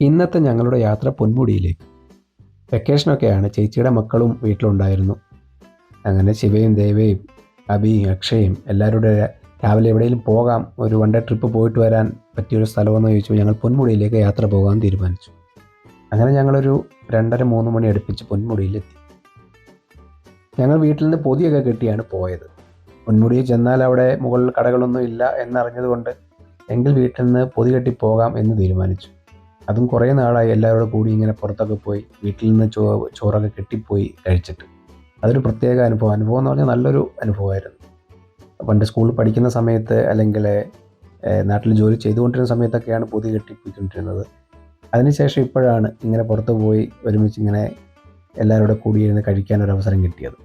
ഇന്നത്തെ ഞങ്ങളുടെ യാത്ര പൊന്മുടിയിലേക്ക്. വെക്കേഷനൊക്കെയാണ് ചേച്ചിയുടെ മക്കളും വീട്ടിലുണ്ടായിരുന്നു. അങ്ങനെ ശിവയും ദേവയും അബിയും അക്ഷയും എല്ലാവരുടെ രാവിലെ എവിടെയെങ്കിലും പോകാം ഒരു വൺ ഡേ ട്രിപ്പ് പോയിട്ട് വരാൻ പറ്റിയൊരു സ്ഥലമെന്ന് ചോദിച്ചു ഞങ്ങൾ പൊന്മുടിയിലേക്ക് യാത്ര പോകാൻ തീരുമാനിച്ചു. അങ്ങനെ ഞങ്ങളൊരു രണ്ടര മൂന്ന് മണി അടുപ്പിച്ച് പൊന്മുടിയിലെത്തി. ഞങ്ങൾ വീട്ടിൽ നിന്ന് പൊതിയൊക്കെ കെട്ടിയാണ് പോയത്. പൊന്മുടിയിൽ ചെന്നാൽ അവിടെ മുകളിൽ കടകളൊന്നും ഇല്ല എന്നറിഞ്ഞതുകൊണ്ട് എങ്കിൽ വീട്ടിൽ നിന്ന് പൊതി കെട്ടി പോകാം എന്ന് തീരുമാനിച്ചു. അതും കുറേ നാളായി എല്ലാവരോടും കൂടി ഇങ്ങനെ പുറത്തൊക്കെ പോയി വീട്ടിൽ നിന്ന് ചോ ചോറൊക്കെ കെട്ടിപ്പോയി കഴിച്ചിട്ട്. അതൊരു പ്രത്യേക അനുഭവം. അനുഭവം എന്ന് പറഞ്ഞാൽ നല്ലൊരു അനുഭവമായിരുന്നു. പണ്ട് സ്കൂളിൽ പഠിക്കുന്ന സമയത്ത് അല്ലെങ്കിൽ നാട്ടിൽ ജോലി ചെയ്തുകൊണ്ടിരുന്ന സമയത്തൊക്കെയാണ് പൊതി കെട്ടിപ്പോയിക്കൊണ്ടിരുന്നത്. അതിനുശേഷം ഇപ്പോഴാണ് ഇങ്ങനെ പുറത്ത് പോയി ഒരുമിച്ച് ഇങ്ങനെ എല്ലാവരോടും കൂടിയിരുന്ന് കഴിക്കാൻ ഒരു അവസരം കിട്ടിയത്.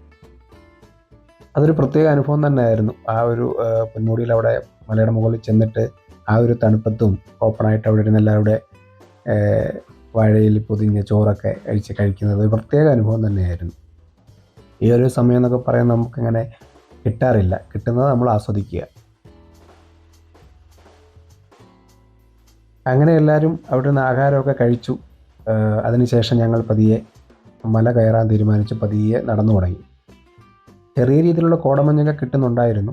അതൊരു പ്രത്യേക അനുഭവം തന്നെയായിരുന്നു. ആ ഒരു പൊന്മുടിയിൽ അവിടെ മലയുടെ മുകളിൽ ചെന്നിട്ട് ആ ഒരു തണുപ്പത്തും ഓപ്പണായിട്ട് അവിടെ ഇരുന്ന് എല്ലാവരുടെ വാഴയിൽ പൊതിഞ്ഞ ചോറൊക്കെ കഴിച്ച് കഴിക്കുന്നത് പ്രത്യേക അനുഭവം തന്നെയായിരുന്നു. ഈ ഒരു സമയം എന്നൊക്കെ പറയാൻ നമുക്കിങ്ങനെ കിട്ടാറില്ല. കിട്ടുന്നത് നമ്മൾ ആസ്വദിക്കുക. അങ്ങനെ എല്ലാവരും അവിടെ നിന്ന് ആഹാരമൊക്കെ കഴിച്ചു. അതിനുശേഷം ഞങ്ങൾ പതിയെ മല കയറാൻ തീരുമാനിച്ച് പതിയെ നടന്നു തുടങ്ങി. ചെറിയ രീതിയിലുള്ള കോടമഞ്ഞൊക്കെ കിട്ടുന്നുണ്ടായിരുന്നു.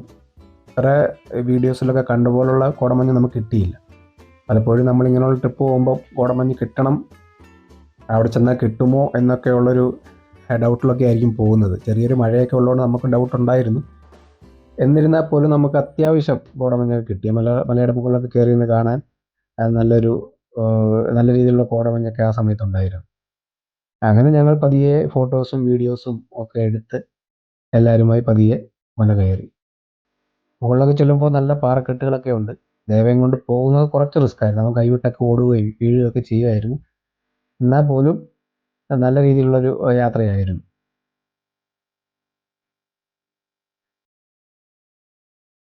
വേറെ വീഡിയോസിലൊക്കെ കണ്ടുപോലുള്ള കോടമഞ്ഞ് നമുക്ക് കിട്ടിയില്ല. പലപ്പോഴും നമ്മൾ ഇങ്ങനെയുള്ള ട്രിപ്പ് പോകുമ്പോൾ കോടമഞ്ഞ് കിട്ടണം. അവിടെ ചെന്നാൽ കിട്ടുമോ എന്നൊക്കെ ഉള്ളൊരു ഡൗട്ടിലൊക്കെ ആയിരിക്കും പോകുന്നത്. ചെറിയൊരു മഴയൊക്കെ ഉള്ളതുകൊണ്ട് നമുക്ക് ഡൗട്ട് ഉണ്ടായിരുന്നു. എന്നിരുന്നാൽ പോലും നമുക്ക് അത്യാവശ്യം കോടമഞ്ഞൊക്കെ കിട്ടി. മല മലയുടെ മുകളിലൊക്കെ കയറി നിന്ന് കാണാൻ നല്ലൊരു നല്ല രീതിയിലുള്ള കോടമഞ്ഞൊക്കെ ആ സമയത്തുണ്ടായിരുന്നു. അങ്ങനെ ഞങ്ങൾ പതിയെ ഫോട്ടോസും വീഡിയോസും ഒക്കെ എടുത്ത് എല്ലാവരുമായി പതിയെ മല കയറി. മുകളിലൊക്കെ ചെല്ലുമ്പോൾ നല്ല പാറക്കെട്ടുകളൊക്കെ ഉണ്ട്. ദേവയും കൊണ്ട് പോകുന്നത് കുറച്ച് റിസ്ക് ആയിരുന്നു. നമുക്ക് കൈവിട്ടൊക്കെ ഓടുകയും വീഴുകയൊക്കെ ചെയ്യുമായിരുന്നു. എന്നാൽ പോലും നല്ല രീതിയിലുള്ളൊരു യാത്രയായിരുന്നു.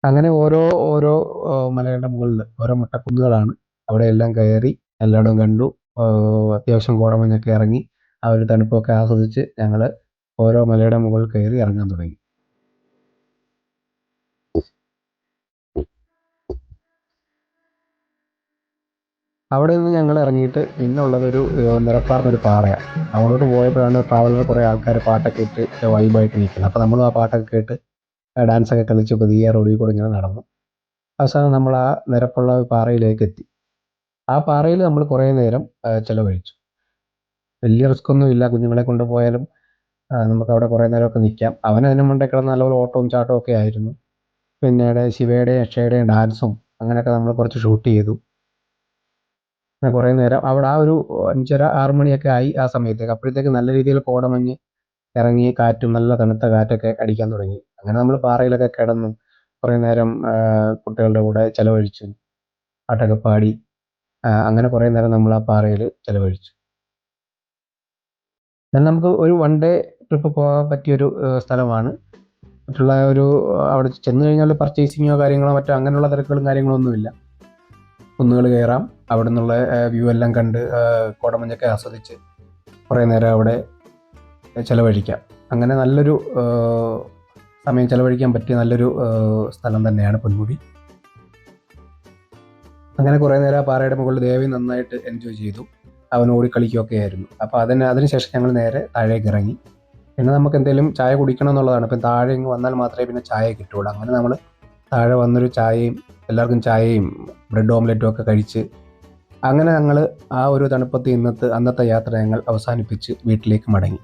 അങ്ങനെ ഓരോ ഓരോ മലകളുടെ മുകളിൽ ഓരോ മുട്ടക്കുന്നുകളാണ്. അവിടെ എല്ലാം കയറി എല്ലായിടവും കണ്ടു. അത്യാവശ്യം കോടമഞ്ഞൊക്കെ ഇറങ്ങി ആ ഒരു തണുപ്പൊക്കെ ആസ്വദിച്ച് ഞങ്ങൾ ഓരോ മലയുടെ മുകളിൽ കയറി ഇറങ്ങാൻ തുടങ്ങി. അവിടെ നിന്ന് ഞങ്ങൾ ഇറങ്ങിയിട്ട് പിന്നുള്ളതൊരു നിരപ്പാർന്നൊരു പാറയാണ് അങ്ങോട്ട് പോയപ്പോഴാണ് ട്രാവലർ കുറേ ആൾക്കാർ പാട്ടൊക്കെ ഇട്ട് വൈബായിട്ട് നിൽക്കുന്നത്. അപ്പോൾ നമ്മളും ആ പാട്ടൊക്കെ കേട്ട് ഡാൻസൊക്കെ കളിച്ച് പതിയെ റോഡിൽ കൂടെ ഇങ്ങനെ നടന്നു. അവസാനം നമ്മൾ ആ നിരപ്പുള്ള പാറയിലേക്ക് എത്തി. ആ പാറയിൽ നമ്മൾ കുറേ നേരം ചിലവഴിച്ചു. വലിയ റിസ്ക് ഒന്നും ഇല്ല. കുഞ്ഞുങ്ങളെ കൊണ്ടുപോയാലും നമുക്ക് അവിടെ കുറേ നേരമൊക്കെ നിൽക്കാം അവൻ അതിന് മുന്നേ കിടന്ന് നല്ലപോലെ ഓട്ടവും ചാട്ടവും ഒക്കെ ആയിരുന്നു. പിന്നീട് ശിവയുടെയും അക്ഷയുടെയും ഡാൻസും അങ്ങനെയൊക്കെ നമ്മൾ കുറച്ച് ഷൂട്ട് ചെയ്തു. കുറേ നേരം അവിടെ ആ ഒരു അഞ്ചര ആറ് മണിയൊക്കെ ആയി ആ സമയത്തേക്ക്. അപ്പോഴത്തേക്ക് നല്ല രീതിയിൽ കോടമഞ്ഞ് ഇറങ്ങി കാറ്റും നല്ല തണുത്ത കാറ്റൊക്കെ അടിക്കാൻ തുടങ്ങി. അങ്ങനെ നമ്മൾ പാറയിലൊക്കെ കിടന്നു. കുറേ നേരം കുട്ടികളുടെ കൂടെ ചിലവഴിച്ചു. പാട്ടൊക്കെ പാടി അങ്ങനെ കുറേ നേരം നമ്മൾ ആ പാറയിൽ ചിലവഴിച്ചു. എന്നാൽ നമുക്ക് ഒരു വൺ ഡേ ട്രിപ്പ് പോകാൻ പറ്റിയൊരു സ്ഥലമാണ്. മറ്റുള്ള ഒരു അവിടെ ചെന്ന് കഴിഞ്ഞാൽ പർച്ചേസിങ്ങോ കാര്യങ്ങളോ മറ്റോ അങ്ങനെയുള്ള തിരക്കുകളും കാര്യങ്ങളൊന്നുമില്ല. കുന്നുകൾ കയറാം. അവിടെ നിന്നുള്ള വ്യൂ എല്ലാം കണ്ട് കോടമഞ്ഞൊക്കെ ആസ്വദിച്ച് കുറേ നേരം അവിടെ ചിലവഴിക്കാം. അങ്ങനെ നല്ലൊരു സമയം ചിലവഴിക്കാൻ പറ്റിയ നല്ലൊരു സ്ഥലം തന്നെയാണ് പൊന്മുടി. അങ്ങനെ കുറേ നേരം ആ പാറയുടെ മുകളിൽ ദേവി നന്നായിട്ട് എൻജോയ് ചെയ്തു. അവൻ ഓടിക്കളിക്കുകയൊക്കെ ആയിരുന്നു. അപ്പോൾ അതിന് അതിനുശേഷം ഞങ്ങൾ നേരെ താഴേക്ക് ഇറങ്ങി. പിന്നെ നമുക്ക് എന്തെങ്കിലും ചായ കുടിക്കണം എന്നുള്ളതാണ്. ഇപ്പം താഴെ ഇങ്ങ് വന്നാൽ മാത്രമേ പിന്നെ ചായ കിട്ടുള്ളൂ അങ്ങനെ നമ്മൾ താഴെ വന്നൊരു ചായയും എല്ലാവർക്കും ചായയും ബ്രെഡ് ഓംലെറ്റും ഒക്കെ കഴിച്ച് അങ്ങനെ ഞങ്ങൾ ആ ഒരു തണുപ്പത്ത് ഇന്നത്തെ അന്നത്തെ യാത്ര ഞങ്ങൾ അവസാനിപ്പിച്ച് വീട്ടിലേക്ക് മടങ്ങി.